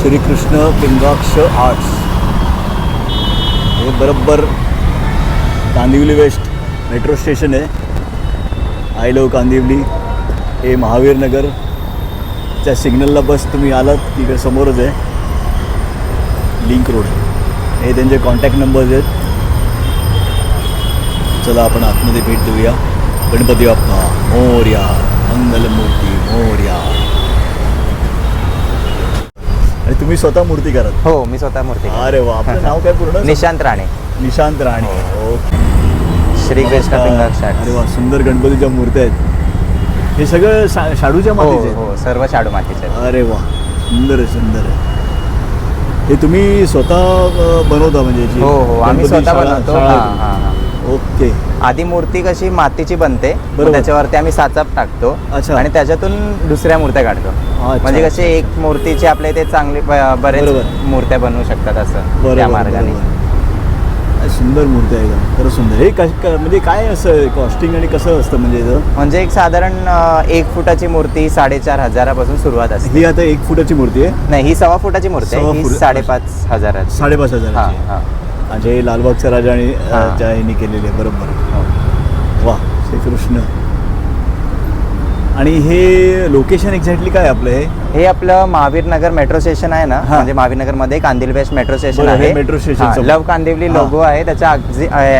Shrikrishna Pingaksh arts. हे बरोबर Kandivali west metro station आहे. आय लव कांदिवली हे महावीर नगरच्या सिग्नलला बस तुम्ही आलात तिकडे समोरच आहे. Link road. हे त्यांचे कॉन्टॅक्ट नंबर्स आहेत. चला आपण आतमध्ये भेट देऊया. गणपती बाप्पा मोर्या मंगलमूर्ती मोर्या. तुम्ही स्वतः मूर्ती करत? हो मी स्वतः मूर्ती अरे वा आपलं नाव काय पूर्ण? निशांत राणे. निशांत राणे. ओके. श्री कृष्ण अरे वा सुंदर गणपतीच्या मूर्त्या आहेत. हे सगळं शा- शाडूच्या हो मातीचे हो सर्व शाडू मातीचे आहेत. अरे वा सुंदर आहे सुंदर आहे. हे तुम्ही स्वतः अ, बनवता म्हणजे जी हो हो आम्ही गणपती स्वतः शाळा- बनवतो. शाळा हां आहे. हां हां. ओके आधी मूर्ती कशी मातीची बनते बरोबर. त्याच्यावरती आम्ही साचप टाकतो अच्छा. आणि त्याच्यातून दुसऱ्या मूर्त्या काढतो अच्छा, म्हणजे. कशी एक मूर्तीची आपल्या इथे चांगली ब- बरेच बरोबर. मूर्त्या बनवू शकतात असं त्या मार्गाने बरोबर. सुंदर मूर्ती आहे एकदम खरं सुंदर हे कश- क- म्हणजे काय असं कॉस्टिंग आणि कसं असतं म्हणजे याचं? म्हणजे एक साधारण अं, एक फुटाची मूर्ती साडेचार हजारापासून सुरुवात असते ही आता एक फुटाची मूर्ती आहे नाही ही सव्वा फुटाची मूर्ती सव्वा आहे ही फुट- साडेपाच हजाराची साडेपाच हां हजाराची हां म्हणजे हे लालबागचा राजा आणि हां. ह्यांनी केलेली आहे बरोबर. वा श्रीकृष्ण. आणि हे लोकेशन एक्झॅक्टली काय आपलं हे? हे आपलं महावीर नगर मेट्रो स्टेशन आहे ना? हा. म्हणजे महावीर नगरमध्ये कांदिवली वेस्ट मेट्रो स्टेशन हे आहे. हा, समोर. लव कांदिवली हा. लोगो आहे. त्याच्या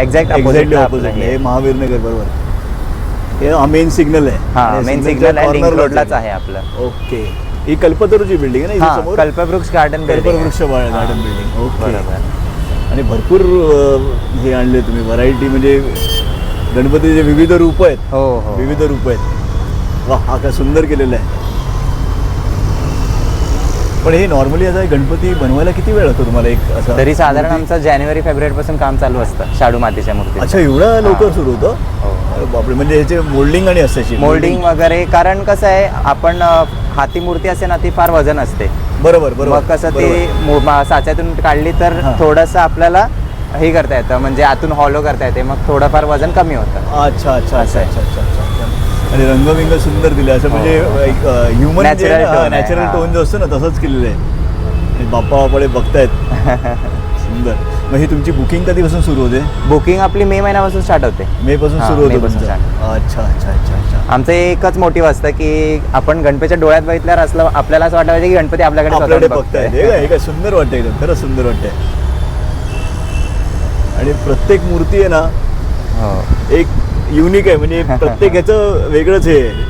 एक्झॅक्ट एक्झॅक्टली ऑपोजिट हे महावीर नगर बरोबर. हे मेन सिग्नल आहे. हा मेन सिग्नल आहे. लिंक रोडलाच आहे आपलं. ओके ही कल्पतरूची बिल्डिंग आहे ना हा कल्पवृक्ष गार्डन कल्पवृक्ष गार्डन बिल्डिंग ओके बरोबर. आणि भरपूर हे आणले तुम्ही. व्हरायटी म्हणजे गणपतीचे विविध रूप आहेत. हो हो. विविध रूप आहेत. वा हा काय सुंदर केलेलं आहे. पण हे नॉर्मली आता गणपती बनवायला किती वेळ लागतो तुम्हाला एक असं? तरी साधारण आमचं जानेवारी फेब्रुवारी पासून काम चालू असतं शाडू मातीच्या मूर्ती अच्छा एवढं लवकर सुरू होतं? हो. बापरे म्हणजे ह्याचे मोल्डिंग आणि असते मोल्डिंग वगैरे कारण कसं आहे आपण हाती मूर्ती असते ना ती फार वजन असते. बरोबर बरोबर मग कसं बरोबर. ती मो- मा- साच्यातून काढली तर हा. थोडंसं आपल्याला हे करता येतं म्हणजे आतून हॉलो करता येते मग थोडंफार वजन कमी होतं अच्छा अच्छा असं अच्छा आहे. अच्छा अच्छा अच्छा अच्छा आणि रंगबिंग सुंदर दिले असं म्हणजे हो. एक ह्युमन Natural tone आहे, नॅचरल हा. टोन जो असतो ना तसंच केलेलं आहे आणि बाप्पा बापाडे बघतायत सुंदर मग ही तुमची बुकिंग कधीपासून सुरू होते बुकिंग आपली मे महिन्यापासून स्टार्ट होते मे पासून हा, सुरू होते मेपासून तुमचं? अच्छा अच्छा अच्छा आमचं एकच मोटिव्ह असतं की आपण गणपतीच्या डोळ्यात बघितल्यावर असलं आपल्याला असं पाहिजे की गणपती आपल्याकडे आपल्याकडे स्वतःहून बघतायत. बघतोय. हे हे काय सुंदर वाटतंय एकदम खरंच सुंदर वाटतंय. आणि प्रत्येक मूर्ती आहे ना हो. एक युनिक आहे. म्हणजे प्रत्येक ह्याचं वेगळंच हे. आहे.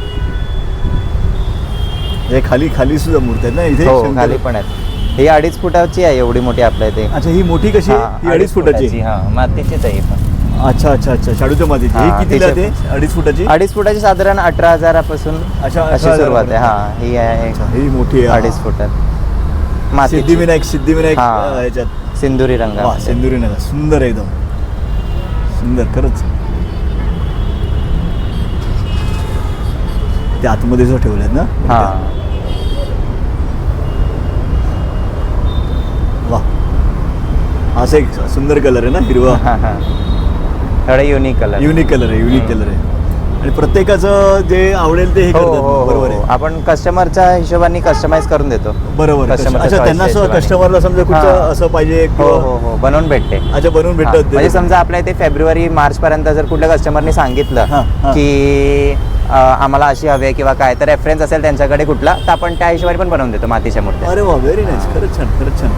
हे खाली खाली सुद्धा मूर्ती आहेत ना इथे हो शंकर- खाली पण आहेत. ही अडीच फुटाची आहे एवढी मोठी आपल्या इथे. अच्छा ही मोठी कशी आहे? हा, ही अडीच फुटाची. हा मातीचीच आहे ही पण. अच्छा अच्छा अच्छा. शाडूच्या मातीची. हा, ही कितीला ते? त्याच्या- अडीच फुटाची? अडीच फुटाची साधारण अठरा हजारापासून अच्छा, अशी 18,000 सुरुवात आहे. हा ही आहे अच्छा, ही मोठी आहे. अडीच. फुटात. माती सिद्धिविनायक सिद्धिविनायक हा. अं, ह्याच्यात सिंदुरी वा रंग सिंदुरी नगर सुंदर आहे एकदम. सुंदर खरंच. ते आतमध्ये जो ठेवलेत ना हा. वा. असं एक सुंदर कलर आहे ना हिरवा. हा, हा. थोडा युनिक कलर युनिक कलर आहे युनिक. कलर आहे. आणि प्रत्येकाचं जे आवडेल ते हे हो करतात हो. बरोबर हो आहे. आपण कस्टमरच्या हिशोबाने कस्टमाइज करून देतो. बरोबर Customer च्या अच्छा choice त्यांना असं हिशोबाने. कस्टमरला समजा कुठचं हा. असं पाहिजे हो किंवा हो हो. बनवून भेटते. अच्छा बनवून हा, भेटतात. म्हणजे समजा आपल्या इथे फेब्रुवारी मार्च पर्यंत जर कुठल्या कस्टमरनी सांगितलं हा, हा. की अ, आम्हाला अशी हवी आहे किंवा काय तर रेफरन्स असेल त्यांच्याकडे कुठला तर आपण त्या हिशोबाने पण बनवून देतो मातीच्या मूर्त्या. अरे वा व्हेरी नाईस खरंच छान खरंच छान.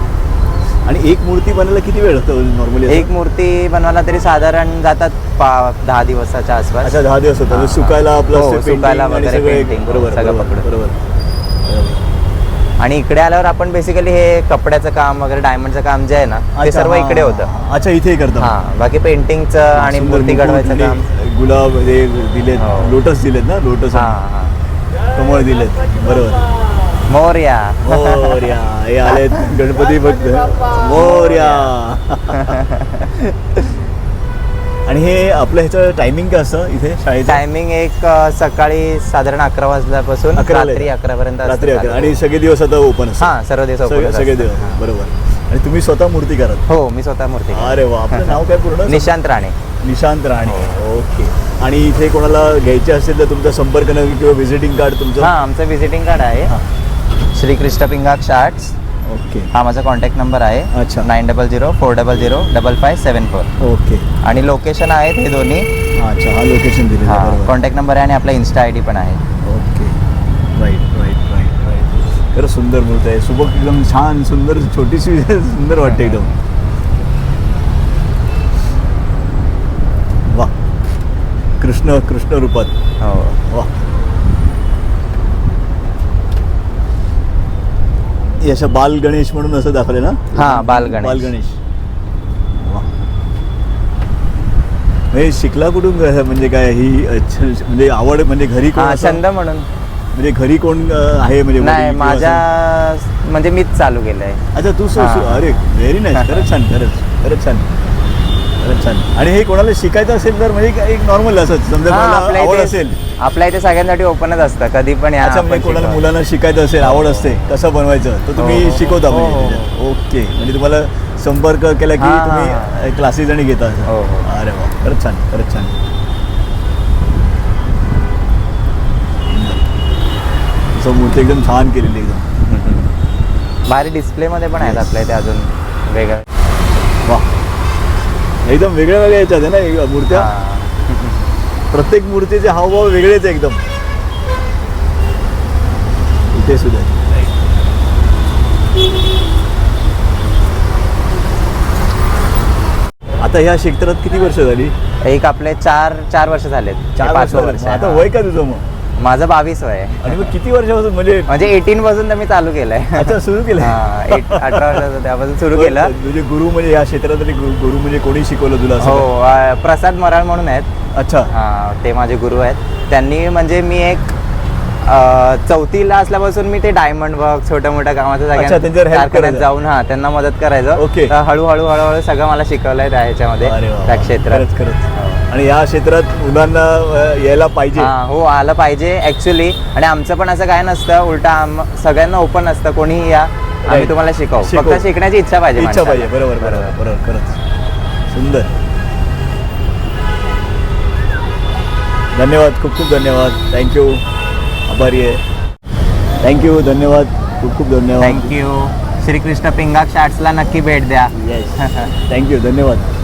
आणि एक मूर्ती बनायला किती वेळ लागतो नॉर्मली एक मूर्ती बनवायला तरी साधारण जातात पा दहा दिवसाच्या आसपास अच्छा दहा दिवस होतात हा, म्हणजे हा. सुकायला आपलं हो, painting सुकायला आणि वगैरे सगळं एक- painting, बरोबर सगळं बरोबर पकडून. बरोबर आणि इकडे आल्यावर आपण बेसिकली हे कपड्याचं काम वगैरे डायमंडचं काम जे आहे ना ते अच्छा, सर्व हा, इकडे हा, होतं हा. अच्छा इथे करता हा बाकी पेंटिंगचं आणि सुंदर मूर्ती मुकुट घडवायचं दिले, काम गुलाब हे दिलेत हो. लोटस दिलेत ना लोटस हा हा कमळ दिलेत बरोबर मोर्या. मोर्या. हे आलेत गणपती भक्त मोर्या. आणि हे आपलं ह्याचं टायमिंग काय असतं इथे शाळेचं? टायमिंग एक अ, सकाळी साधारण अकरा वाजल्यापासून अकराला रात्री. अकरा पर्यंत रात्री अकरा. आणि सगळे दिवस आता ओपन असतात. हा सर्व दिवस open सगळे दिवस. बरोबर. आणि तुम्ही स्वतः मूर्ती करत? हो मी स्वतः मूर्ती. अरे वा. आपलं नाव काय पूर्ण? निशांत राणे. निशांत राणे. ओके. आणि इथे कोणाला घ्यायचे असेल तर तुमचा संपर्क न किंवा व्हिजिटिंग कार्ड हा तुमचं आमचं व्हिजिटिंग कार्ड आहे. हा. Shri Krishna Pingaksh arts okay. हा माझा कॉन्टॅक्ट नंबर आहे. अच्छा. Nine double zero four double zero double five seven four okay. आणि लोकेशन आहेत हे दोन्ही. अच्छा हा लोकेशन हा बरोबर. कॉन्टॅक्ट नंबर आहे आणि आपला इन्स्टा आय डी पण आहे. Okay. Right right right right खरं सुंदर मूर्ती आहे सुबक एकदम छान सुंदर छोटीशी सुंदर वाटते एकदम. वा. कृष्ण कृष्ण रूपात. हो. वा. हे असं बाल गणेश म्हणून असं दाखवले ना? हा, बाल गणेश. बाल गणेश. वा. हे शिकला कुठून ग- म्हणजे काय ही म्हणजे आवड म्हणजे घरी कोण हा असं- छंद म्हणून. म्हणजे घरी कोण अ, आहे म्हणजे नाही किंवा माझ्या असं? म्हणजे मीच चालू केलंय. अच्छा तू सु- सु- हा. अरे व्हेरी नाईस खरंच छान खरंच. खरंच छान. छान. आणि हे कोणाला शिकायचं असेल तर म्हणजे एक नॉर्मल असं समजा हा, कोणाला आपल्या आवड इथे- असेल. आपल्या इथे सगळ्यांसाठी ओपनच असतं. कधी पण या अच्छा म्हणजे आपण कोणाला शिकवा. मुलांना शिकायचं असेल आवड असते कसं बनवायचं? तर हो, तुम्ही हो, शिकवता हो, हो, म्हणजे ओके. म्हणजे तुम्हाला संपर्क केला की हा, हा, तुम्ही क्लासेस आणि घेता. असं. हो, हो. अरे वा खरंच छान खरंच छान. मूर्ती एकदम छान केलेली एकदम. भारी डिस्प्ले मध्ये पण आहेत Yes. आपल्या इथे अजून वेगळं. वा. एकदम वेगळ्या वेगळ्या याच्यात आहे ना एक मूर्त्या. प्रत्येक मूर्तीचे हावभाव वेगळेच आहे एकदम इथे सुद्धा. आता ह्या क्षेत्रात किती वर्ष झाली एक आपले चार चार वर्ष झालेत चार वर्ष झाली. वर्ष मग. आता. वय का तुझं मग माझं बावीस वय आहे. आणि मग किती वर्षापासून? म्हणजे म्हणजे एटीन पासून तर मी चालू केलंय. अच्छा सुरू केलं हा, eight- अठरा वर्षाचं त्यापासून सुरू केलं. म्हणजे गुरु म्हणजे या क्षेत्रातले गुरु गुरु म्हणजे कोणी शिकवलं तुला असं हो अं, प्रसाद मराळ म्हणून आहेत. अच्छा. हा, ते माझे गुरु आहेत. त्यांनी म्हणजे मी एक अं, चौथीला असल्यापासून मी ते डायमंड वर्क छोट्या मोठ्या कामाचं अच्छा, त्यांच्यावर help कारखान्यात करायचं. जाऊन हा त्यांना मदत करायचं. Okay. तर हळूहळू हळूहळू सगळं मला शिकवलंय त्या ह्याच्यामध्ये अरे वा त्या क्षेत्रात. खरंच खरंच. आणि या क्षेत्रात मुलांना यायला पाहिजे. हा आलं पाहिजे ऍक्च्युली आणि आमचं पण असं काय नसतं उलटा आम सगळ्यांना ओपन असतं कोणीही या आम्ही. तुम्हाला शिकवू. शिकवू. फक्त शिकण्याची इच्छा पाहिजे इच्छा माणसाला. पाहिजे. बरोबर बरोबर बरोबर. खरंच. सुंदर. धन्यवाद खूप खूप धन्यवाद. थँक्यू आभारी आहे. थँक्यू धन्यवाद. खूप खूप धन्यवाद. थँक्यू श्रीकृष्ण पिंगाक्ष आर्ट्सला नक्की भेट द्या. येस थँक्यू धन्यवाद.